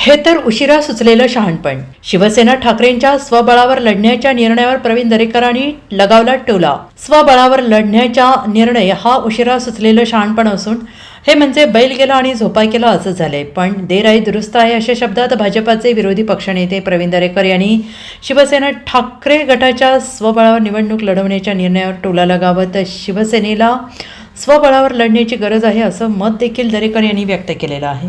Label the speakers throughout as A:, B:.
A: हे तर उशिरा सुचलेलं शहाणपण. शिवसेना ठाकरेंच्या स्वबळावर लढण्याच्या निर्णयावर प्रवीण दरेकरांनी लगावला टोला. स्वबळावर लढण्याचा निर्णय हा उशिरा सुचलेलं शहाणपण असून हे म्हणजे बैल गेला आणि झोपाय केला असं झालंय. पण देर आहे दुरुस्त आहे अशा शब्दात भाजपाचे विरोधी पक्षनेते प्रवीण दरेकर यांनी शिवसेना ठाकरे गटाच्या स्वबळावर निवडणूक लढवण्याच्या निर्णयावर टोला लगावत शिवसेनेला स्वबळावर लढण्याची गरज आहे असं मत देखील दरेकर यांनी व्यक्त केलेलं आहे.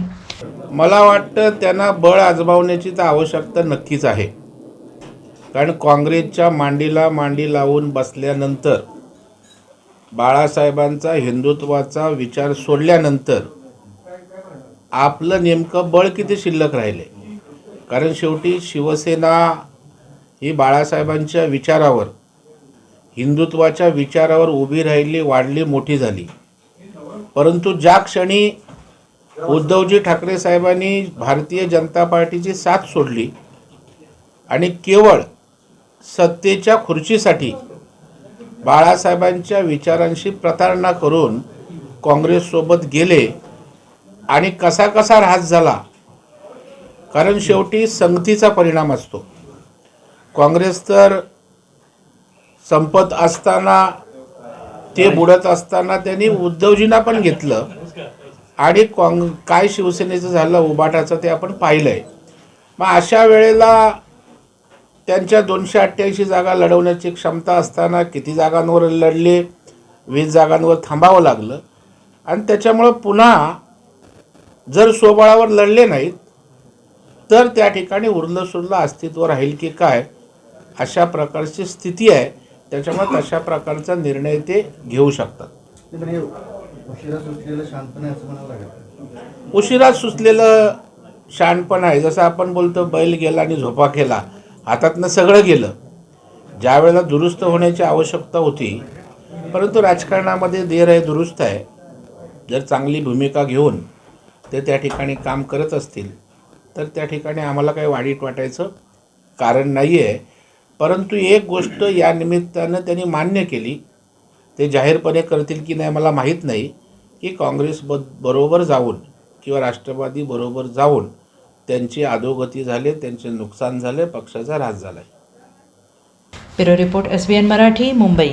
B: मला वाटतं त्यांना बळ आजमावण्याची तर आवश्यकता नक्कीच आहे. कारण काँग्रेसच्या मांडीला मांडी लावून बसल्यानंतर बाळासाहेबांचा हिंदुत्वाचा विचार सोडल्यानंतर आपलं नेमकं बळ किती शिल्लक राहिले? कारण शेवटी शिवसेना ही बाळासाहेबांच्या विचारावर हिंदुत्वाच्या विचारावर उभी राहिली वाढली मोठी झाली. परंतु ज्या क्षणी उद्धवजी ठाकरे साहेबांनी भारतीय जनता पार्टीची साथ सोडली आणि केवळ सत्तेच्या खुर्चीसाठी बाळासाहेबांच्या विचारांशी प्रतारणा करून काँग्रेससोबत गेले आणि कसा कसा ऱ्हास झाला? कारण शेवटी संगतीचा परिणाम असतो. काँग्रेस तर संपत असताना ते बुडत असताना त्यांनी उद्धवजींना पण घेतलं. आणि काँग काय शिवसेनेचं झालं उबाटाचं ते आपण पाहिलं आहे मग अशा वेळेला त्यांच्या दोनशे अठ्ठ्याऐंशी जागा लढवण्याची क्षमता असताना किती जागांवर लढले? वीस जागांवर थांबावं लागलं. आणि त्याच्यामुळं पुन्हा जर स्वबळावर लढले नाहीत तर त्या ठिकाणी उरलं सुरलं अस्तित्व राहील की काय अशा प्रकारची स्थिती आहे. त्याच्यामुळे तशा प्रकारचा निर्णय ते घेऊ शकतात.
C: उशिरा सुचलेलं शांतपणे असं म्हणावं लागेल.
B: उशिरा सुचलेलं शहाणपण आहे. जसं आपण बोलतो बैल गेला आणि झोपा केला हातातनं सगळं गेलं. ज्या वेळेला दुरुस्त होण्याची आवश्यकता होती परंतु राजकारणामध्ये देर आहे दुरुस्त आहे. जर चांगली भूमिका घेऊन ते त्या ठिकाणी काम करत असतील तर त्या ठिकाणी आम्हाला काही वाईट वाटायचं कारण नाही आहे परंतु एक गोष्ट या निमित्तानं त्यांनी मान्य केली. ते जाहीरपणे करतील की नाही मला माहीत नाही. की काँग्रेस ब बरोबर जाऊन किंवा राष्ट्रवादी बरोबर जाऊन त्यांची अधोगती झाले त्यांचे नुकसान झाले पक्षाचा ऱ्हास झाला
A: bureau report S B N Marathi Mumbai.